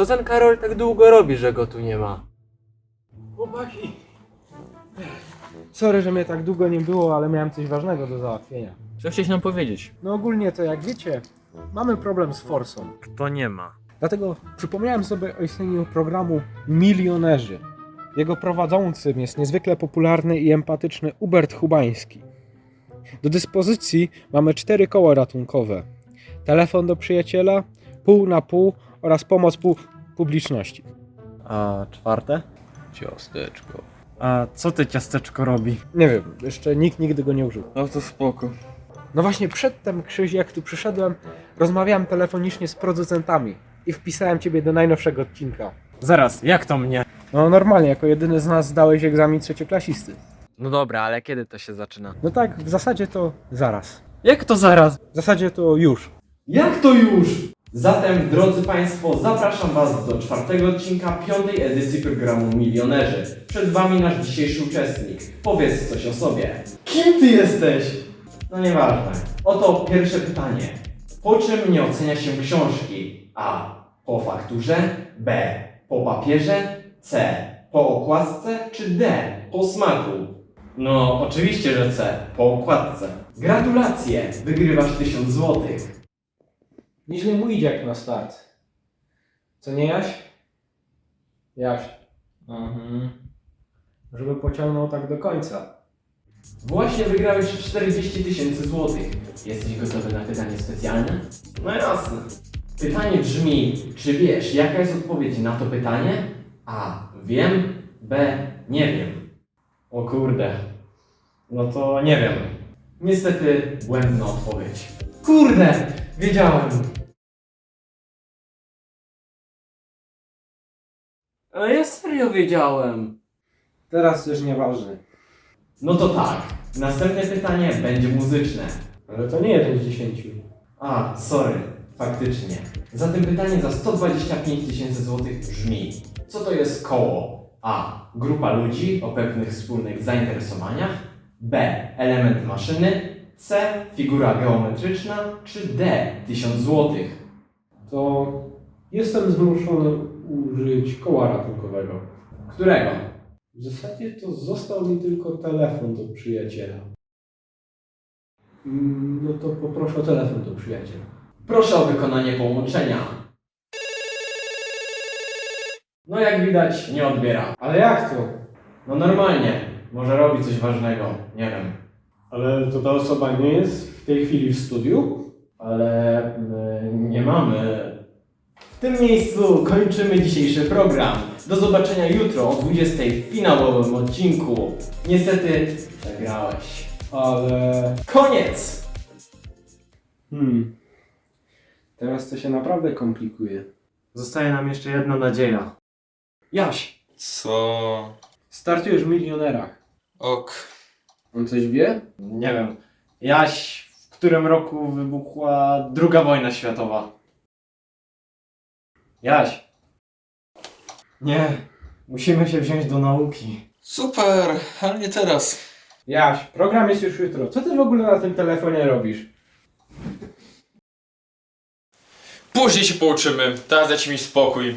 Co ten Karol tak długo robi, że go tu nie ma? Chłopaki. Sorry, że mnie tak długo nie było, ale miałem coś ważnego do załatwienia. Co chciałeś nam powiedzieć? No ogólnie to jak wiecie, mamy problem z forsą. Kto nie ma? Dlatego przypomniałem sobie o istnieniu programu Milionerzy. Jego prowadzącym jest niezwykle popularny i empatyczny Hubert Hubański. Do dyspozycji mamy cztery koła ratunkowe. Telefon do przyjaciela, pół na pół oraz pomoc pół publiczności. A czwarte? Ciasteczko. A co te ciasteczko robi? Nie wiem, jeszcze nikt nigdy go nie użył. No to spoko. No właśnie przedtem, Krzyś, jak tu przyszedłem, rozmawiałem telefonicznie z producentami i wpisałem ciebie do najnowszego odcinka. Zaraz, jak to mnie? No normalnie, jako jedyny z nas zdałeś egzamin trzecioklasisty. No dobra, ale kiedy to się zaczyna? No tak, w zasadzie to zaraz. Jak to zaraz? W zasadzie to już. Jak to już? Zatem, drodzy Państwo, zapraszam Was do czwartego odcinka piątej edycji programu Milionerzy. Przed Wami nasz dzisiejszy uczestnik. Powiedz coś o sobie. Kim Ty jesteś? No nieważne. Oto pierwsze pytanie. Po czym nie ocenia się książki? A. Po fakturze. B. Po papierze. C. Po okładce. Czy D. Po smaku? No, oczywiście, że C. Po okładce. Gratulacje! Wygrywasz 1000 złotych. Nieźle mu idzie jak na start. Co nie Jaś? Jaś. Mhm. Żeby pociągnął tak do końca. Właśnie wygrałeś 40 tysięcy złotych. Jesteś gotowy na pytanie specjalne? No jasne. Pytanie brzmi, czy wiesz, jaka jest odpowiedź na to pytanie? A. Wiem. B. Nie wiem. O kurde. No to nie wiem. Niestety błędna odpowiedź. Kurde! Wiedziałem. Ale ja serio wiedziałem. Teraz już nieważny. No to tak. Następne pytanie będzie muzyczne. Ale to nie jeden z dziesięciu. A, sorry, faktycznie. Zatem pytanie za 125 tysięcy złotych brzmi: Co to jest koło? A. Grupa ludzi o pewnych wspólnych zainteresowaniach. B. Element maszyny. C. Figura geometryczna. Czy D. 1000 złotych. To jestem zmuszony użyć koła ratunkowego. Którego? W zasadzie to został mi tylko telefon do przyjaciela. Mm, No to poproszę o telefon do przyjaciela. Proszę o wykonanie połączenia. No jak widać, nie odbiera. Ale jak to? No normalnie. Może robi coś ważnego. Nie wiem. Ale to ta osoba nie jest w tej chwili w studiu? ale my nie mamy. W tym miejscu kończymy dzisiejszy program. Do zobaczenia jutro o 20 w finałowym odcinku. Niestety przegrałeś. Ale... Koniec! Hmm. Teraz to się naprawdę komplikuje. Zostaje nam jeszcze jedna nadzieja. Jaś, Co? Startujesz w milionerach. Ok. On coś wie? Nie wiem. Jaś, w którym roku wybuchła druga wojna światowa? Jaś. Nie. Musimy się wziąć do nauki. Super, ale nie teraz. Jaś, program jest już jutro. Co ty w ogóle na tym telefonie robisz? Później się pouczymy. Teraz dajcie mi spokój.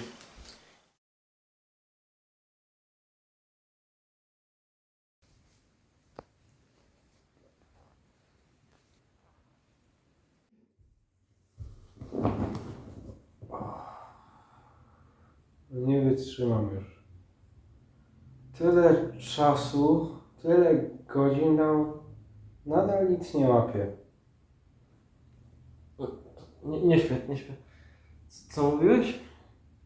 Nie wytrzymam już. Tyle czasu, tyle godzin dał, nadal nic nie łapię. nie, nie śpię, nie śpię. Co mówiłeś?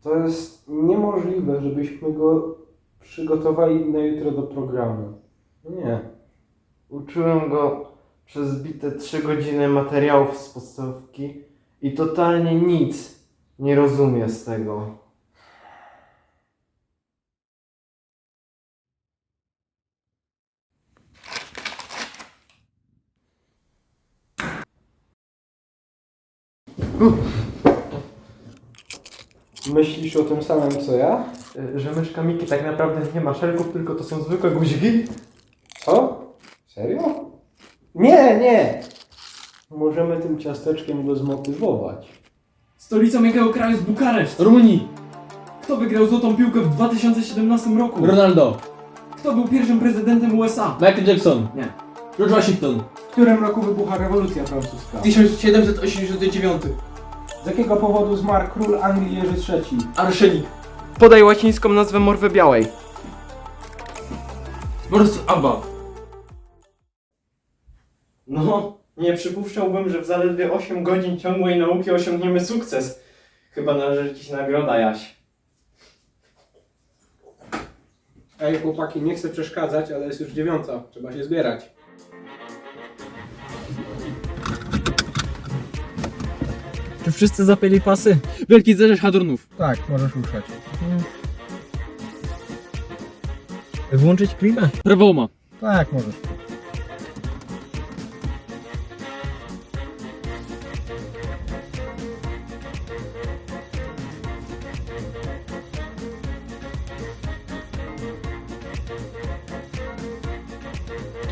To jest niemożliwe, żebyśmy go przygotowali na jutro do programu. Nie. Uczyłem go przez bite 3 godziny materiałów z podstawówki i totalnie nic nie rozumie z tego. Myślisz o tym samym co ja? Y, Że myszka Miki tak naprawdę nie ma szelków, tylko to są zwykłe guziki? Co? Serio? Nie, nie! Możemy tym ciasteczkiem go zmotywować. Stolicą jakiego kraju jest Bukareszt? Rumunii! Kto wygrał złotą piłkę w 2017 roku? Ronaldo. Kto był pierwszym prezydentem USA? Michael Jackson. Nie. George Washington. W którym roku wybucha rewolucja francuska? 1789. Z jakiego powodu zmarł król Anglii Jerzy III? Arszenik. Podaj łacińską nazwę morwy białej. Mors Abba. No, nie przypuszczałbym, że w zaledwie 8 godzin ciągłej nauki osiągniemy sukces. Chyba należy Ci nagroda, Jaś. Ej, chłopaki, nie chcę przeszkadzać, ale jest już dziewiąta. Trzeba się zbierać. Czy wszyscy zapięli pasy? Wielki zderzacz hadronów. Tak, możesz ruszać. Włączyć klimę? Rewoma. Tak, możesz.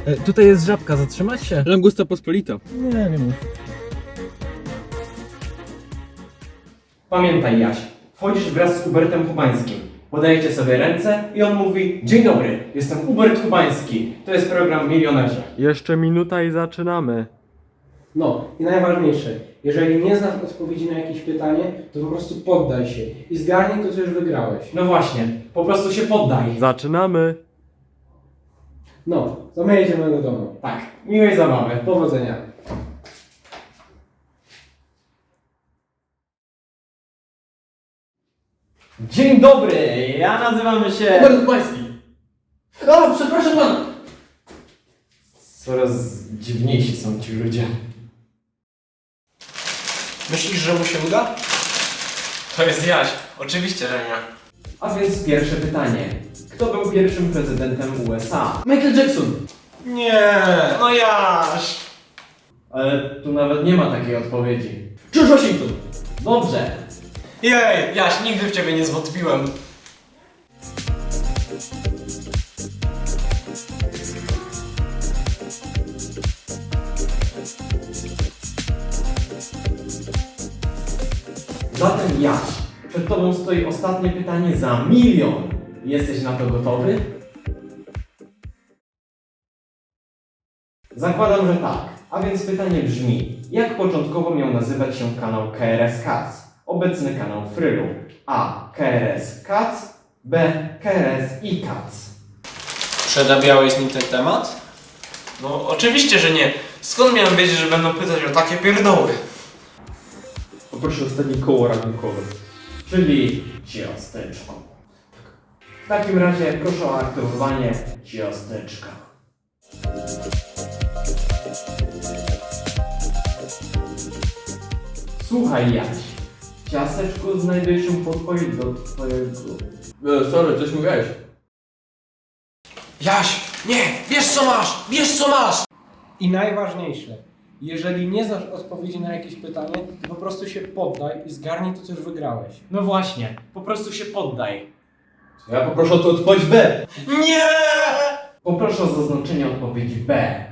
E, tutaj jest żabka, zatrzymać się? Langusta pospolita. Nie, nie mów. Pamiętaj, Jaś, wchodzisz wraz z Ubertem Kubańskim. Podajecie sobie ręce i on mówi Dzień dobry, jestem Ubert Kubański. To jest program Milionerzy. Jeszcze minuta i zaczynamy. No i najważniejsze, jeżeli nie znasz odpowiedzi na jakieś pytanie, to po prostu poddaj się i zgarnij to, co już wygrałeś. No właśnie, po prostu się poddaj. Zaczynamy. No, to my jedziemy do domu. Tak, miłej zabawy. Powodzenia. Dzień dobry, ja nazywam się... Hubert Kubański. A, przepraszam pana. Coraz dziwniejsi są ci ludzie. Myślisz, że mu się uda? To jest Jaś. Oczywiście, że nie. A więc pierwsze pytanie. Kto był pierwszym prezydentem USA? Michael Jackson. Nie, no Jaś. Ale tu nawet nie ma takiej odpowiedzi. George Washington. Dobrze. Jej, Jaś, nigdy w ciebie nie zwątpiłem. Zatem Jaś, przed tobą stoi ostatnie pytanie za milion. Jesteś na to gotowy? Zakładam, że tak. A więc pytanie brzmi, jak początkowo miał nazywać się kanał KRS Cats? Obecny kanał Frylu. A. KRS Cats. B. KRS i Cats. Przedabiałeś nim ten temat? No, oczywiście, że nie. Skąd miałem wiedzieć, że będą pytać o takie pierdoły? Poproszę ostatnie koło rachunkowe. Czyli ciasteczko. W takim razie proszę o aktywowanie ciasteczka. Słuchaj Jaś, ciasteczko znajduje się pokoju do twojego... E, sorry, coś mówiłeś. Jaś, nie! Wiesz co masz! Wiesz co masz! I najważniejsze, jeżeli nie znasz odpowiedzi na jakieś pytanie, to po prostu się poddaj i zgarnij to, co już wygrałeś. No właśnie, po prostu się poddaj. Ja poproszę o to odpowiedź B. Nie! Poproszę o zaznaczenie odpowiedzi B.